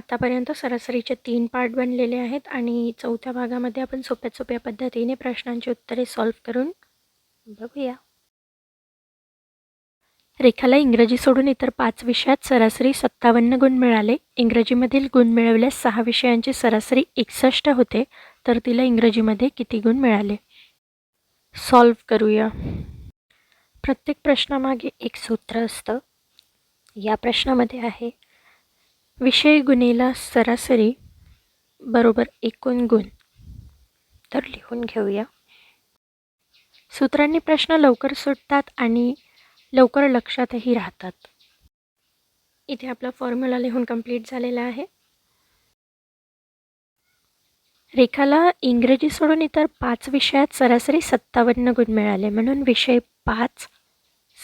आत्तापर्यंत सरासरीचे तीन पार्ट बनलेले आहेत आणि चौथ्या भागामध्ये आपण सोप्या सोप्या पद्धतीने प्रश्नांची उत्तरे सॉल्व्ह करून बघूया. रेखाला इंग्रजी सोडून इतर पाच विषयात सरासरी सत्तावन्न गुण मिळाले. इंग्रजीमधील गुण मिळवल्यास सहा विषयांची सरासरी एकसष्ट होते तर तिला इंग्रजीमध्ये किती गुण मिळाले? सॉल्व्ह करूया. प्रत्येक प्रश्नामागे एक सूत्र असतं. या प्रश्नामध्ये आहे विषय गुणेला सरासरी बरोबर एकूण गुण. तर लिहून घेऊया. सूत्रांनी प्रश्न लवकर सुटतात आणि लवकर लक्षातही राहतात. इथे आपला फॉर्म्युला लिहून कंप्लीट झालेला आहे. रेखाला इंग्रजी सोडून इतर पाच विषयात सरासरी सत्तावन्न गुण मिळाले. म्हणून विषय पाच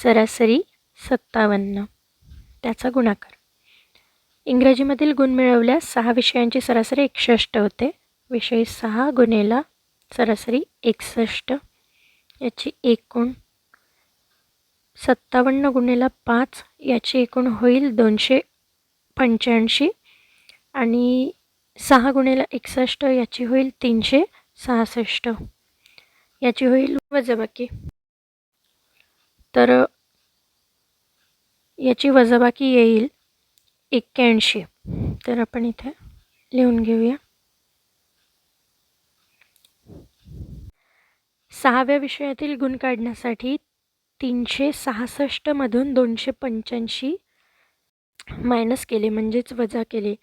सरासरी सत्तावन्न. त्याचा गुणाकार. इंग्रजीमधील गुण मिळवल्यास सहा विषयांची सरासरी एकसष्ट होते. विषय सहा गुणेला सरासरी एकसष्ट. याची एकूण सत्तावन्न गुणेला पाच याची एकूण होईल दोनशे पंच्याऐंशी. आणि सहा गुणेला एकसष्ट याची होईल तीनशे सहासष्ट. याची होईल वजाबाकी. तर याची वजाबाकी येईल एक्क्याऐंशी. तर आपण इथे लिहून घेऊया. सहाव्या विषयातील गुण काढण्यासाठी तीनशे सहासष्टमधून दोनशे पंच्याऐंशी मायनस केले म्हणजेच वजा केले.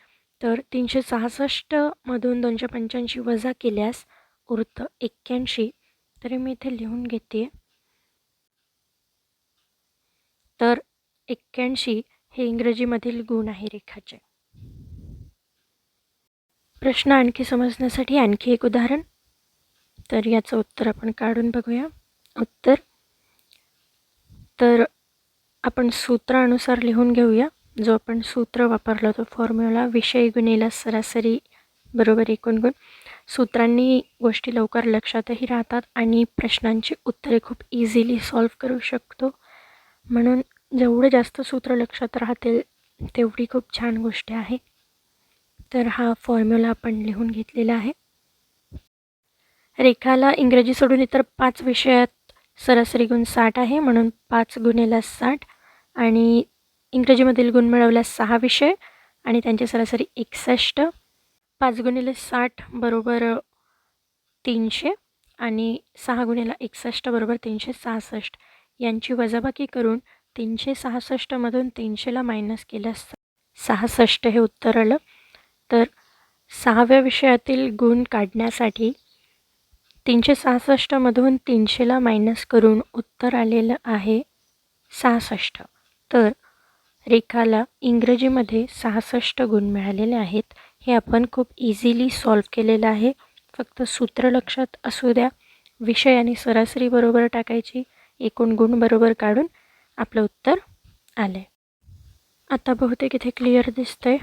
तर तीनशे सहासष्टमधून दोनशे पंच्याऐंशी वजा केल्यास उरतं एक्क्याऐंशी. तरी मी इथे लिहून घेते. तर एक्क्याऐंशी हे इंग्रजीमधील गुण आहे रेखाचे. प्रश्न आणखी समजण्यासाठी आणखी एक उदाहरण. तर याचं उत्तर आपण काढून बघूया. उत्तर तर आपण सूत्रानुसार लिहून घेऊया. जो आपण सूत्र वापरलं तो फॉर्म्युला विषय गुणेला सरासरी बरोबर एकूण गुण. सूत्रांनी गोष्टी लवकर लक्षातही राहतात आणि प्रश्नांची उत्तरे खूप इझिली सॉल्व करू शकतो. म्हणून जेवढं जास्त सूत्र लक्षात राहतील तेवढी खूप छान गोष्ट आहे. तर हा फॉर्म्युला आपण लिहून घेतलेला आहे. रेखाला इंग्रजी सोडून इतर पाच विषयात सरासरी गुण साठ आहे म्हणून पाच गुणेला साठ. आणि इंग्रजीमधील गुण मिळवल्यास सहा विषय आणि त्यांची सरासरी एकसष्ट. पाच गुणिले साठ बरोबर तीनशे आणि सहा गुणिला एकसष्ट बरोबर तीनशे सहासष्ट. यांची वजाबाकी करून तीनशे सहासष्टमधून तीनशेला मायनस केल्यास सहासष्ट हे उत्तर आलं. तर सहाव्या विषयातील गुण काढण्यासाठी तीनशे सहासष्टमधून तीनशेला मायनस करून उत्तर आलेलं आहे सहासष्ट. तर रेखाला इंग्रजीमध्ये सहासष्ट गुण मिळालेले आहेत. हे आपण खूप इझिली सॉल्व केलेलं आहे. फक्त सूत्र लक्षात असू द्या. विषय आणि सरासरी बरोबर टाकायची. एकूण गुण बरोबर काढून आपलं उत्तर आलं आहे आता बहुतेक इथे क्लिअर दिसतंय.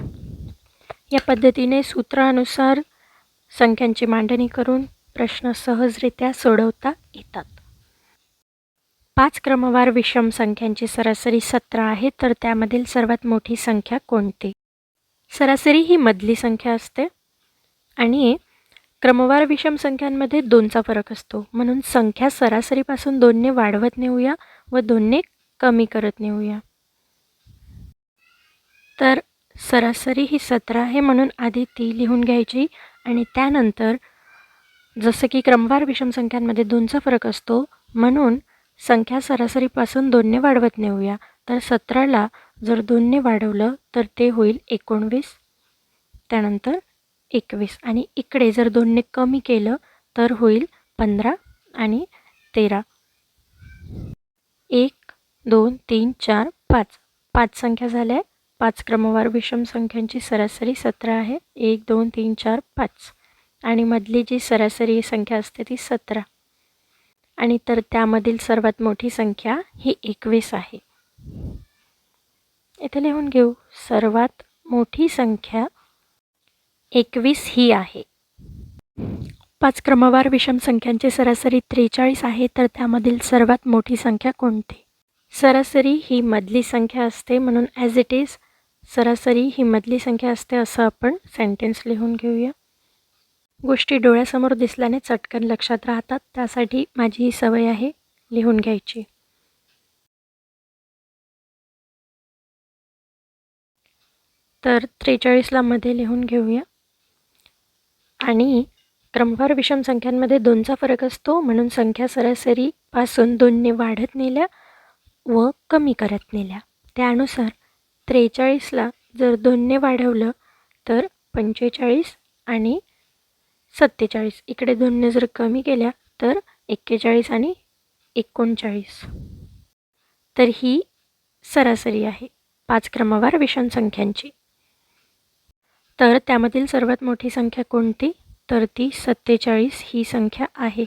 या पद्धतीने सूत्रानुसार संख्यांची मांडणी करून प्रश्न सहजरित्या सोडवता येतात. पाच क्रमवार विषम संख्यांची सरासरी सतरा आहे तर त्यामधील सर्वात मोठी संख्या कोणती? सरासरी ही मधली संख्या असते आणि क्रमवार विषम संख्यांमध्ये दोनचा फरक असतो. म्हणून संख्या सरासरीपासून दोनने वाढवत नेऊया व दोनने कमी करत नेऊया. तर सरासरी ही सतरा आहे म्हणून आधी ती लिहून घ्यायची आणि त्यानंतर जसं की क्रमवार विषम संख्यांमध्ये दोनचा फरक असतो म्हणून संख्या सरासरीपासून दोनने वाढवत नेऊया. तर सतराला जर दोनने वाढवलं तर ते होईल एकोणवीस त्यानंतर एकवीस आणि इकडे जर दोनने कमी केलं तर होईल पंधरा आणि तेरा. एक दोन तीन चार पाच. पाच संख्या झाल्या पाच क्रमवार विषम संख्यांची सरासरी सतरा आहे. एक दोन तीन चार पाच. आणि मधली जी सरासरी संख्या असते ती सतरा. आणि तर त्यामधील सर्वात मोठी संख्या ही एकवीस आहे. इथे लिहून घेऊ. सर्वात मोठी संख्या एकवीस ही आहे. पाच क्रमवार विषम संख्यांची सरासरी त्रेचाळीस आहे. तर त्यामधील सर्वात मोठी संख्या कोणती? सरासरी ही मधली संख्या असते म्हणून ॲज इट इज सरासरी ही मधली संख्या असते असं आपण सेंटेन्स लिहून घेऊया. गोष्टी डोळ्यासमोर दिसल्याने चटकन लक्षात राहतात त्यासाठी माझी ही सवय आहे लिहून घ्यायची. तर त्रेचाळीसला मध्ये लिहून घेऊया. आणि क्रमवार विषम संख्यांमध्ये दोनचा फरक असतो म्हणून संख्या सरासरीपासून दोनने वाढत नेल्या व कमी करत नेल्या. त्यानुसार त्रेचाळीसला जर दोनने वाढवलं तर पंचेचाळीस आणि सत्तेचाळीस. इकडे दोनने जर कमी केल्या तर एक्केचाळीस आणि एकोणचाळीस. तर ही सरासरी आहे. पाच क्रमवार विषम संख्यांची तर त्यामधील सर्वात मोठी संख्या कोणती? तर ती सत्तेचाळीस ही संख्या आहे.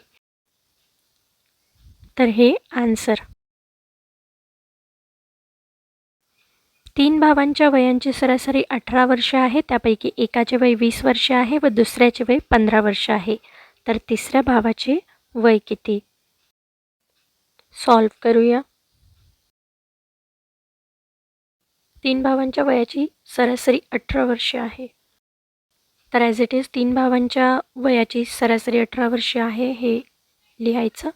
तर हे आन्सर. तीन भावांच्या वयांची सरासरी अठरा वर्ष आहे त्यापैकी एकाचे वय वीस वर्ष आहे व दुसऱ्याचे वय पंधरा वर्ष आहे. तर तिसऱ्या भावाचे वय किती? सॉल्व करूया. तीन भावांच्या वयाची सरासरी अठरा वर्ष आहे. तर ॲज इट इज तीन भावांच्या वयाची सरासरी अठरा वर्ष आहे हे लिहायचं.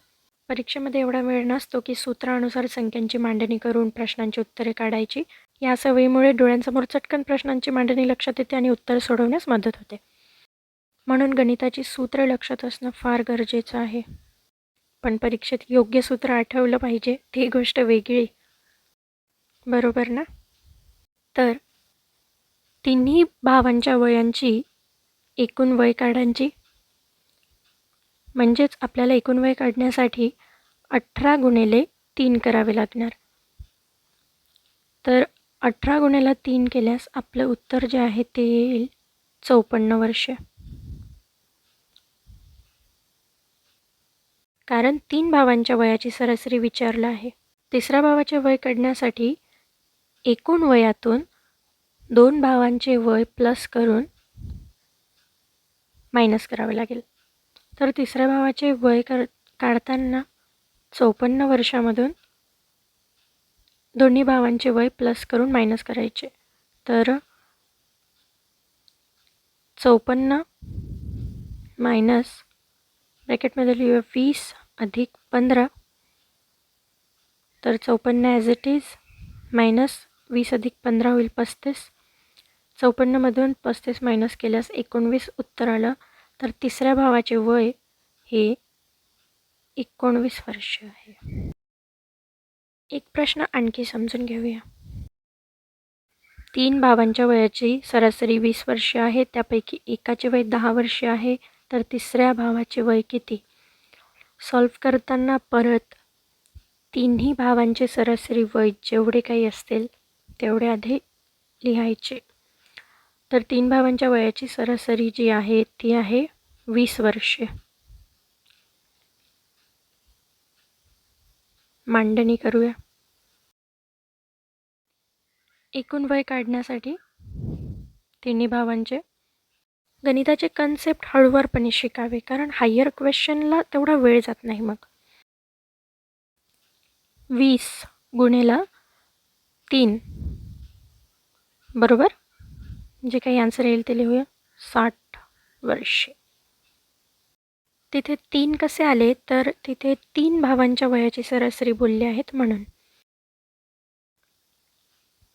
परीक्षेमध्ये एवढा वेळ नसतो की सूत्रानुसार संख्यांची मांडणी करून प्रश्नांची उत्तरे काढायची. या सवयीमुळे डोळ्यांसमोर चटकन प्रश्नांची मांडणी लक्षात येते आणि उत्तर सोडवण्यास मदत होते. म्हणून गणिताची सूत्र लक्षात असणं फार गरजेचं आहे. पण परीक्षेत योग्य सूत्र आठवलं पाहिजे ती गोष्ट वेगळी. बरोबर ना? तर तिन्ही भावांच्या वयांची एकूण वय काढांची म्हणजेच आपल्याला एकूण वय काढण्यासाठी अठरा गुणिले तीन करावे लागणार. तर अठरा गुण्याला तीन केल्यास आपलं उत्तर जे आहे ते येईल चौपन्न वर्ष. कारण तीन भावांच्या वयाची सरासरी विचारलं आहे. तिसऱ्या भावाचे वय काढण्यासाठी एकूण वयातून दोन भावांचे वय प्लस करून मायनस करावे लागेल. तर तिसऱ्या भावाचे वय कर काढताना चौपन्न वर्षामधून दोन्ही भावांचे वय प्लस करून मायनस करायचे. तर चौपन्न मायनस ब्रॅकेटमध्ये लिहूया वीस अधिक पंधरा. तर चौपन्न ॲज इट इज मायनस वीस अधिक पंधरा होईल पस्तीस. चौपन्नमधून पस्तीस मायनस केल्यास एकोणवीस उत्तर आलं. तर तिसऱ्या भावाचे वय हे एकोणवीस वर्ष आहे. एक प्रश्न आणखी समजून घेऊया. तीन भावांच्या वयाची सरासरी वीस वर्षे आहे त्यापैकी एकाचे वय दहा वर्षे आहे तर तिसऱ्या भावाचे वय किती? सॉल्व करताना परत तिन्ही भावांचे सरासरी वय जेवढे काही असतील तेवढे आधी लिहायचे. तर तीन भावांच्या वयाची सरासरी जी आहे ती आहे वीस वर्षे. मांडणी करूया. एकूण वय काढण्यासाठी तिन्ही भावांचे गणिताचे कन्सेप्ट हळूवारपणे शिकावे कारण हायर क्वेश्चनला तेवढा वेळ जात नाही मग. वीस गुणेला तीन. बरोबर? जे काही आन्सर येईल ते लिहूया. साठ वर्षे. तिथे तीन कसे आले तर तिथे तीन भावांच्या वयाची सरासरी बोलली आहेत म्हणून.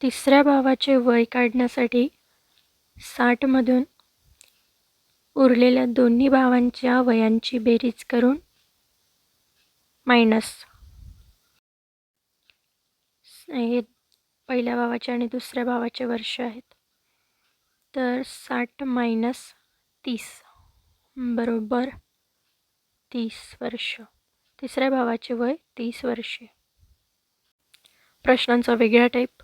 तिसऱ्या भावाचे वय काढण्यासाठी साठमधून उरलेल्या दोन्ही भावांच्या वयांची बेरीज करून मायनस. हे पहिल्या भावाचे आणि दुसऱ्या भावाचे वर्ष आहेत. तर साठ मायनस तीस. बरोबर. तीस वर्ष. तिसऱ्या भावाचे वय तीस वर्षे. प्रश्नांचा वेगळा टाईप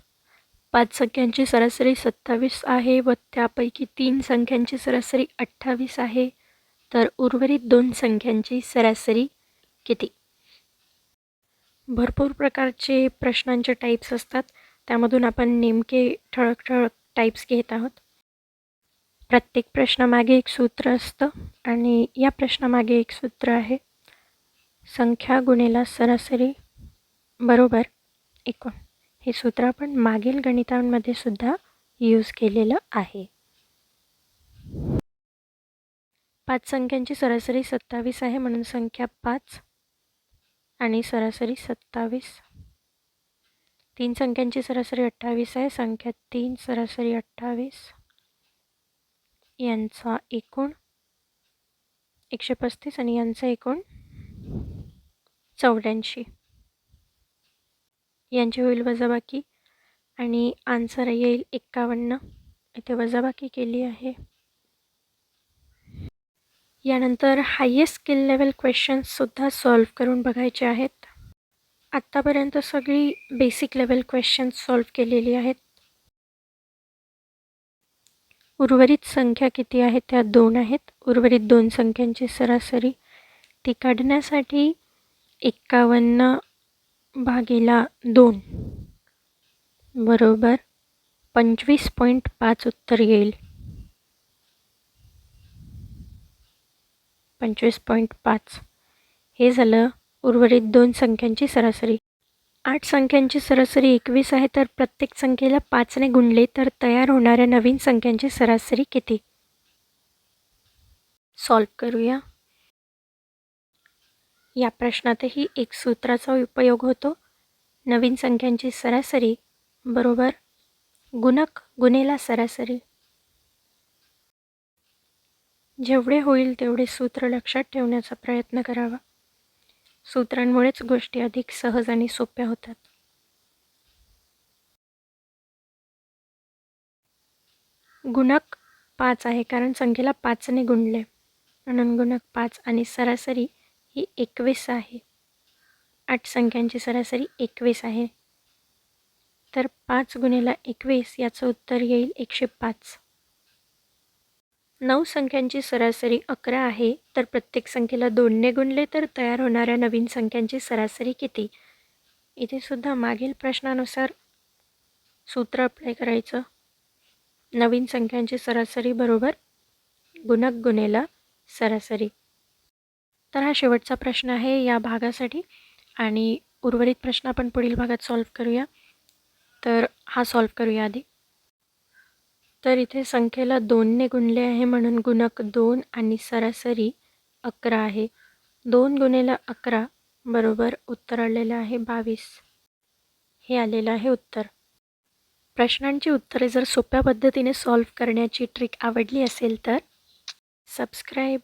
पाच संख्यांची सरासरी सत्तावीस आहे व त्यापैकी तीन संख्यांची सरासरी अठ्ठावीस आहे. तर उर्वरित दोन संख्यांची सरासरी किती? भरपूर प्रकारचे प्रश्नांचे टाईप्स असतात. त्यामधून आपण नेमके ठळक ठळक टाईप्स घेत आहोत. प्रत्येक प्रश्नामागे एक सूत्र असतं आणि या प्रश्नामागे एक सूत्र आहे. संख्या गुणेला सरासरी बरोबर एकूण. हे सूत्र आपण मागील गणितांमध्ये सुद्धा यूज केलेलं आहे. पाच संख्यांची सरासरी सत्तावीस आहे म्हणून संख्या पाच आणि सरासरी सत्तावीस. तीन संख्यांची सरासरी अठ्ठावीस आहे संख्या तीन सरासरी अठ्ठावीस. यांचा एकूण एकशे पस्तीस आणि यांचा एकूण चौऱ्याऐंशी. यांची होईल वजाबाकी आणि आन्सर येईल एक्कावन्न. इथे वजाबाकी केली आहे. यानंतर हायेस्ट स्किल लेवल क्वेश्चन्ससुद्धा सॉल्व करून बघायचे आहेत. आत्तापर्यंत सगळी बेसिक लेवल क्वेश्चन्स सॉल्व केलेली आहेत. उर्वरित संख्या किती आहेत? त्या दोन आहेत. उर्वरित दोन संख्यांची सरासरी ती काढण्यासाठी एक्कावन्न भागीला दोन. बरोबर. पंचवीस पॉईंट पाच उत्तर येईल. पंचवीस पॉईंट पाच. हे झालं उर्वरित दोन संख्यांची सरासरी. आठ संख्यांची सरासरी एकवीस आहे तर प्रत्येक संख्येला पाचने गुणले तर तयार होणाऱ्या नवीन संख्यांची सरासरी किती? सॉल्व करूया. या प्रश्नातही एक सूत्राचा उपयोग होतो. नवीन संख्यांची सरासरी बरोबर गुणक गुणेला सरासरी. जेवढे होईल तेवढे सूत्र लक्षात ठेवण्याचा प्रयत्न करावा. सूत्रांमुळेच गोष्टी अधिक सहज आणि सोप्या होतात. गुणक पाच आहे कारण संख्येला पाचने गुणले. म्हणून गुणक पाच आणि सरासरी ही एकवीस आहे. आठ संख्यांची सरासरी एकवीस आहे. तर पाच गुणेला एकवीस याचं उत्तर येईल एकशे पाच. नऊ संख्यांची सरासरी अकरा आहे तर प्रत्येक संख्येला दोनने गुणले तर तयार होणाऱ्या नवीन संख्यांची सरासरी किती? इथे सुद्धा मागील प्रश्नानुसार सूत्र अप्लाय करायचं. नवीन संख्यांची सरासरी बरोबर गुणक गुणेला सरासरी. तर हा शेवटचा प्रश्न आहे या भागासाठी आणि उर्वरित प्रश्न आपण पुढील भागात सॉल्व करूया. तर हा सॉल्व करूया आधी. तर इथे संख्येला दोनने गुणले आहे म्हणून गुणक दोन आणि सरासरी अकरा आहे. दोन गुणेला अकरा बरोबर उत्तर आलेलं आहे बावीस. हे आलेलं आहे उत्तर. प्रश्नांची उत्तरे जर सोप्या पद्धतीने सॉल्व करण्याची ट्रिक आवडली असेल तर सबस्क्राईब.